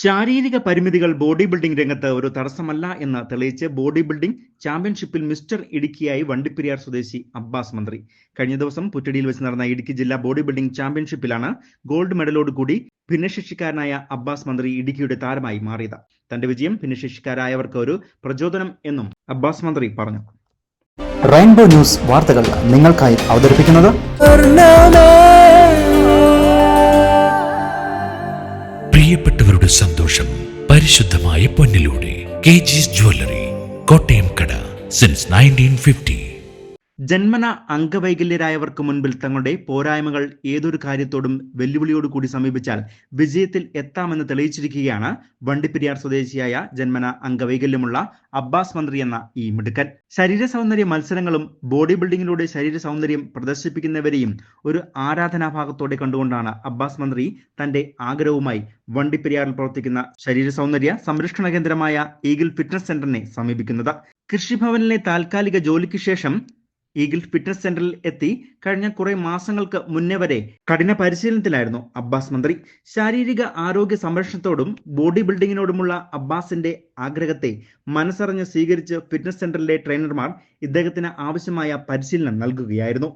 ശാരീരിക പരിമിതികൾ body building രംഗത്ത് ഒരു തടസ്സമല്ല എന്ന് തെളിയിച്ച് ബോഡി ബിൽഡിംഗ് ചാമ്പ്യൻഷിപ്പിൽ മിസ്റ്റർ ഇടുക്കിയായി വണ്ടിപ്പെരിയാർ സ്വദേശി അബ്ബാസ് മന്ത്രി. കഴിഞ്ഞ ദിവസം പുറ്റടിയിൽ വെച്ച് നടന്ന ഇടുക്കി ജില്ലാ ബോഡി ബിൽഡിംഗ് ചാമ്പ്യൻഷിപ്പിലാണ് ഗോൾഡ് മെഡലോട് കൂടി ഭിന്നശേഷിക്കാരനായ അബ്ബാസ് മന്ത്രി ഇടുക്കിയുടെ താരമായി മാറിയത്. തന്റെ വിജയം ഭിന്നശേഷിക്കാരായവർക്ക് ഒരു പ്രചോദനം എന്നും അബ്ബാസ് മന്ത്രി പറഞ്ഞു. റെയിൻബോ ന്യൂസ് വാർത്തകൾ നിങ്ങൾക്കായി അവതരിപ്പിക്കുന്നത് പ്രിയപ്പെട്ടവരുടെ സന്തോഷം പരിശുദ്ധമായ പൊന്നിലൂടെ കെ ജിസ് ജ്വല്ലറി കോട്ടയം കട സിൻസ് നയന്റീൻ ഫിഫ്റ്റി ജന്മന അംഗവൈകല്യരായവർക്ക് മുൻപിൽ തങ്ങളുടെ പോരായ്മകൾ ഏതൊരു കാര്യത്തോടും വെല്ലുവിളിയോട് കൂടി സമീപിച്ചാൽ വിജയത്തിൽ എത്താമെന്ന് തെളിയിച്ചിരിക്കുകയാണ് വണ്ടിപ്പെരിയാർ സ്വദേശിയായ ജന്മന അംഗവൈകല്യമുള്ള അബ്ബാസ് മന്ത്രി എന്ന ഈ മിടുക്കൻ. ശരീര സൗന്ദര്യ മത്സരങ്ങളും ബോഡി ബിൽഡിങ്ങിലൂടെ ശരീര സൗന്ദര്യം പ്രദർശിപ്പിക്കുന്നവരെയും ഒരു ആരാധനാഭാഗത്തോടെ കണ്ടുകൊണ്ടാണ് അബ്ബാസ് മന്ത്രി തന്റെ ആഗ്രഹവുമായി വണ്ടിപ്പെരിയാറിൽ പ്രവർത്തിക്കുന്ന ശരീര സൗന്ദര്യ സംരക്ഷണ കേന്ദ്രമായ ഈഗിൾ ഫിറ്റ്നസ് സെന്ററിനെ സമീപിക്കുന്നത്. കൃഷിഭവനിലെ താൽക്കാലിക ജോലിക്ക് ശേഷം ഈഗിൾ ഫിറ്റ്നസ് സെന്ററിൽ എത്തി കഴിഞ്ഞ കുറെ മാസങ്ങൾക്ക് മുന്നേ വരെ കഠിന പരിശീലനത്തിലായിരുന്നു അബ്ബാസ് മന്ത്രി. ശാരീരിക ആരോഗ്യ സംരക്ഷണത്തോടും ബോഡി ബിൽഡിങ്ങിനോടുമുള്ള അബ്ബാസിന്റെ ആഗ്രഹത്തെ മനസ്സറിഞ്ഞ് സ്വീകരിച്ച് ഫിറ്റ്നസ് സെന്ററിലെ ട്രെയിനർമാർ ഇദ്ദേഹത്തിന് ആവശ്യമായ പരിശീലനം നൽകുകയായിരുന്നു.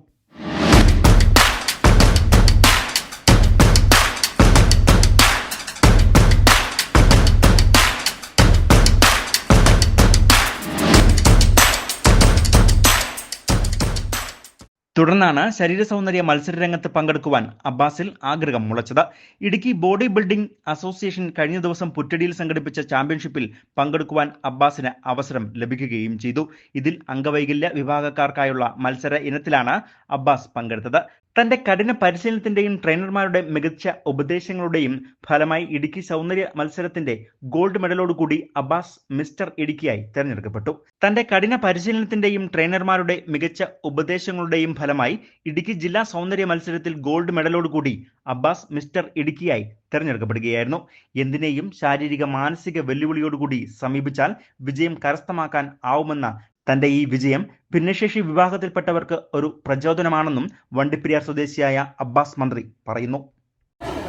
തുടർന്നാണ് ശരീര സൗന്ദര്യ മത്സരരംഗത്ത് പങ്കെടുക്കുവാൻ അബ്ബാസിൽ ആഗ്രഹം മുളച്ചത്. ഇടുക്കി ബോഡി ബിൽഡിംഗ് അസോസിയേഷൻ കഴിഞ്ഞ ദിവസം പുറ്റടിയിൽ സംഘടിപ്പിച്ച ചാമ്പ്യൻഷിപ്പിൽ പങ്കെടുക്കുവാൻ അബ്ബാസിന് അവസരം ലഭിക്കുകയും ചെയ്തു. ഇതിൽ അംഗവൈകല്യ വിഭാഗക്കാർക്കായുള്ള മത്സര ഇനത്തിലാണ് അബ്ബാസ് പങ്കെടുത്തത്. തന്റെ കഠിന പരിശീലനത്തിന്റെയും ട്രെയിനർമാരുടെ മികച്ച ഉപദേശങ്ങളുടെയും ഫലമായി ഇടുക്കി സൗന്ദര്യ മത്സരത്തിന്റെ ഗോൾഡ് മെഡലോടുകൂടി അബ്ബാസ് മിസ്റ്റർ ഇടുക്കിയായി തെരഞ്ഞെടുക്കപ്പെട്ടു. തന്റെ കഠിന പരിശീലനത്തിന്റെയും ട്രെയിനർമാരുടെ മികച്ച ഉപദേശങ്ങളുടെയും ഫലമായി ഇടുക്കി ജില്ലാ സൗന്ദര്യ മത്സരത്തിൽ ഗോൾഡ് മെഡലോടുകൂടി അബ്ബാസ് മിസ്റ്റർ ഇടുക്കിയായി തെരഞ്ഞെടുക്കപ്പെടുകയായിരുന്നു. എന്തിനേയും ശാരീരിക മാനസിക വെല്ലുവിളിയോടുകൂടി സമീപിച്ചാൽ വിജയം കരസ്ഥമാക്കാൻ ആവുമെന്ന തന്റെ ഈ വിജയം ഭിന്നശേഷി വിഭാഗത്തിൽപ്പെട്ടവർക്ക് ഒരു പ്രചോദനമാണെന്നും വണ്ടിപ്പെരിയാർ സ്വദേശിയായ അബ്ബാസ് മന്ത്രി പറയുന്നു.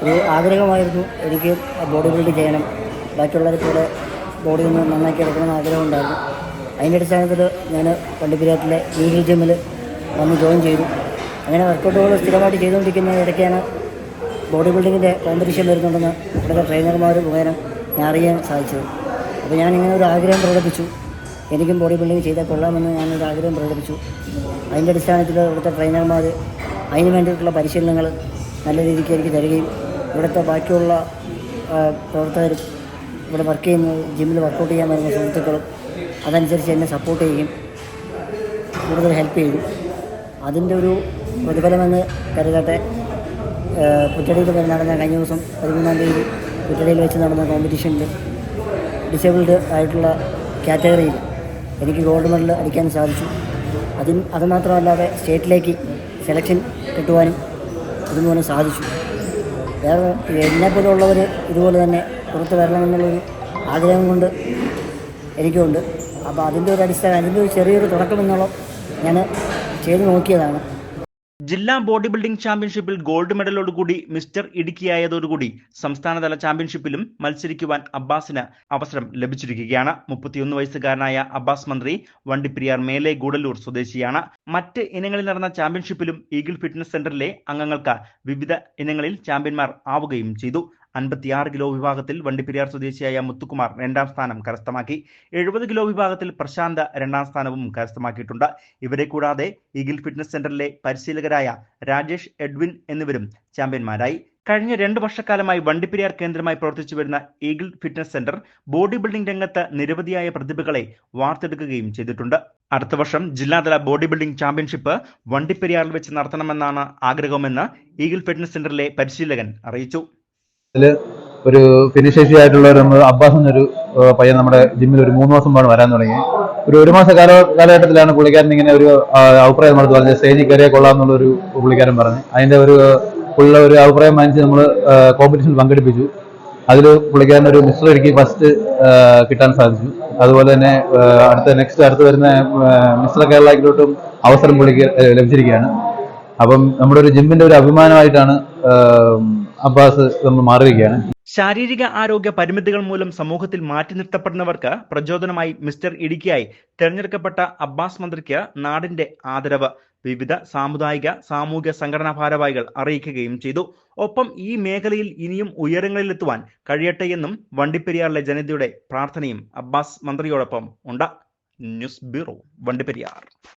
ഒരു ആഗ്രഹമായിരുന്നു എനിക്ക് ബോഡി ബിൽഡ് ചെയ്യണം. ബാക്കിയുള്ളവരെ പോലെ ബോഡി ഒന്ന് നന്നാക്കി എടുക്കണമെന്ന് ആഗ്രഹം ഉണ്ടായിരുന്നു. അതിന്റെ അടിസ്ഥാനത്തിൽ ഞാൻ വണ്ടിപ്പെരിയാറ്റിലെ ഈ ജിമ്മിൽ വന്ന് ജോയിൻ ചെയ്തു. അങ്ങനെ വർക്കൗട്ടുകൾ സ്ഥിരമായിട്ട് ചെയ്തുകൊണ്ടിരിക്കുന്ന ഇടയ്ക്കാണ് ബോഡി ബിൽഡിങ്ങിന്റെ കോമ്പറ്റീഷൻ വരുന്നുണ്ടെന്ന് ഇവിടുത്തെ ട്രെയിനർമാർ മുഖേന ഞാൻ അറിയാൻ സാധിച്ചത്. അപ്പോൾ ഞാൻ ഇങ്ങനെ ഒരു ആഗ്രഹം പ്രകടിപ്പിച്ചു. എനിക്കും ബോഡി ബിൽഡിംഗ് ചെയ്താൽ കൊള്ളാമെന്ന് ഞാനൊരു ആഗ്രഹം പ്രകടിപ്പിച്ചു. അതിന്റെ അടിസ്ഥാനത്തിൽ ഇവിടുത്തെ ട്രെയിനർമാർ അതിന് വേണ്ടിയിട്ടുള്ള പരിശീലനങ്ങൾ നല്ല രീതിക്ക് എനിക്ക് തരികയും ഇവിടുത്തെ ബാക്കിയുള്ള പ്രവർത്തകരും ഇവിടെ വർക്ക് ചെയ്യുന്ന ജിമ്മിൽ വർക്കൗട്ട് ചെയ്യാൻ വരുന്ന സുഹൃത്തുക്കളും അതനുസരിച്ച് എന്നെ സപ്പോർട്ട് ചെയ്യും കൂടുതൽ ഹെൽപ്പ് ചെയ്യും. അതിന്റെ ഒരു പ്രതിഫലമെന്ന് കരുതട്ടെ. പുറ്റടിയിൽ നടന്ന കഴിഞ്ഞ ദിവസം പതിമൂന്നാം തീയതി പുറ്റടിയിൽ വെച്ച് നടന്ന കോമ്പറ്റീഷനിൽ ഡിസേബിൾഡ് ആയിട്ടുള്ള കാറ്റഗറിയിൽ എനിക്ക് ഗോൾഡ് മെഡൽ അടിക്കാൻ സാധിച്ചു. അതിന് അതുമാത്രമല്ലാതെ സ്റ്റേറ്റിലേക്ക് സെലക്ഷൻ കിട്ടുവാനും ഇതുമൂലം സാധിച്ചു. വേറെ എന്നെപ്പോലുള്ളവർ ഇതുപോലെ തന്നെ പുറത്ത് വരണമെന്നുള്ളൊരു ആഗ്രഹം കൊണ്ട് എനിക്കുണ്ട്. അപ്പോൾ അതിന്റെ ഒരു അടിസ്ഥാനം അതിന്റെ ഒരു ചെറിയൊരു തുടക്കമെന്നുള്ള ഞാൻ ചെയ്തു നോക്കിയതാണ്. ജില്ലാ ബോഡി ബിൽഡിംഗ് ചാമ്പ്യൻഷിപ്പിൽ ഗോൾഡ് മെഡലോടുകൂടി മിസ്റ്റർ ഇടുക്കിയായതോടുകൂടി സംസ്ഥാനതല ചാമ്പ്യൻഷിപ്പിലും മത്സരിക്കുവാൻ അബ്ബാസിന് അവസരം ലഭിച്ചിരിക്കുകയാണ്. മുപ്പത്തിയൊന്ന് വയസ്സുകാരനായ അബ്ബാസ് മന്ത്രി വണ്ടിപ്പെരിയാർ മേലെ ഗൂഡല്ലൂർ സ്വദേശിയാണ്. മറ്റ് ഇനങ്ങളിൽ നടന്ന ചാമ്പ്യൻഷിപ്പിലും ഈഗിൾ ഫിറ്റ്നസ് സെന്ററിലെ അംഗങ്ങൾക്ക് വിവിധ ഇനങ്ങളിൽ ചാമ്പ്യന്മാർ ആവുകയും ചെയ്തു. അൻപത്തിയാറ് കിലോ വിഭാഗത്തിൽ വണ്ടിപ്പെരിയാർ സ്വദേശിയായ മുത്തുകുമാർ രണ്ടാം സ്ഥാനം കരസ്ഥമാക്കി. എഴുപത് കിലോ വിഭാഗത്തിൽ പ്രശാന്ത് രണ്ടാം സ്ഥാനവും കരസ്ഥമാക്കിയിട്ടുണ്ട്. ഇവരെ കൂടാതെ ഈഗിൾ ഫിറ്റ്നസ് സെന്ററിലെ പരിശീലകരായ രാജേഷ് എഡ്വിൻ എന്നിവരും ചാമ്പ്യന്മാരായി. കഴിഞ്ഞ രണ്ട് വർഷക്കാലമായി വണ്ടിപ്പെരിയാർ കേന്ദ്രമായി പ്രവർത്തിച്ചു വരുന്ന eagle fitness centre body building രംഗത്ത് നിരവധിയായ പ്രതിഭകളെ വാർത്തെടുക്കുകയും ചെയ്തിട്ടുണ്ട്. അടുത്ത വർഷം ജില്ലാതല ബോഡി ബിൽഡിംഗ് ചാമ്പ്യൻഷിപ്പ് വണ്ടിപ്പെരിയാറിൽ വെച്ച് നടത്തണമെന്നാണ് ആഗ്രഹമെന്ന് ഈഗിൾ ഫിറ്റ്നസ് സെന്ററിലെ പരിശീലകൻ അറിയിച്ചു. അതിൽ ഒരു ഭിന്നശേഷിയായിട്ടുള്ള ഒരു അബ്ബാസ് എന്നൊരു പയ്യൻ നമ്മുടെ ജിമ്മിൽ ഒരു മൂന്ന് മാസം മുമ്പാണ് വരാൻ തുടങ്ങി. ഒരു ഒരു മാസ കാല കാലഘട്ടത്തിലാണ് പുള്ളിക്കാരൻ ഇങ്ങനെ ഒരു അഭിപ്രായം നമ്മൾ പറഞ്ഞത് സ്റ്റേജിൽ കയറിയ കൊള്ളാം എന്നുള്ളൊരു പുള്ളിക്കാരൻ പറഞ്ഞു. അതിന്റെ ഒരു ഉള്ള ഒരു അഭിപ്രായം മാനിച്ച് നമ്മൾ കോമ്പറ്റീഷനിൽ പങ്കെടുപ്പിച്ചു. അതിൽ പുള്ളിക്കാരൻ ഒരു മിസ്റ്റർ ഇടുക്കി ഫസ്റ്റ് കിട്ടാൻ സാധിച്ചു. അതുപോലെ തന്നെ അടുത്ത നെക്സ്റ്റ് അടുത്ത് വരുന്ന മിസ്റ്റർ കേരളയിലോട്ടും അവസരം പുള്ളിക്ക് ലഭിച്ചിരിക്കുകയാണ്. അപ്പം നമ്മുടെ ഒരു ജിമ്മിന്റെ ഒരു അഭിമാനമായിട്ടാണ് അബ്ബാസ് നമ്മൾ മാറിയിരിക്കുകയാണ്. ശാരീരിക ആരോഗ്യ പരിമിതികൾ മൂലം സമൂഹത്തിൽ മാറ്റി നിർത്തപ്പെടുന്നവർക്ക് പ്രചോദനമായി മിസ്റ്റർ ഇടുക്കിയായി തെരഞ്ഞെടുക്കപ്പെട്ട അബ്ബാസ് മന്ത്രിക്ക് നാടിന്റെ ആദരവ്. വിവിധ സാമുദായിക സാമൂഹിക സംഘടനാ ഭാരവാഹികൾ അറിയിക്കുകയും ചെയ്തു. ഒപ്പം ഈ മേഖലയിൽ ഇനിയും ഉയരങ്ങളിലെത്തുവാൻ കഴിയട്ടെ എന്നും വണ്ടിപ്പെരിയാറിലെ ജനതയുടെ പ്രാർത്ഥനയും അബ്ബാസ് മന്ത്രിയോടൊപ്പം ഉണ്ട്. News bureau Vandiperiyar.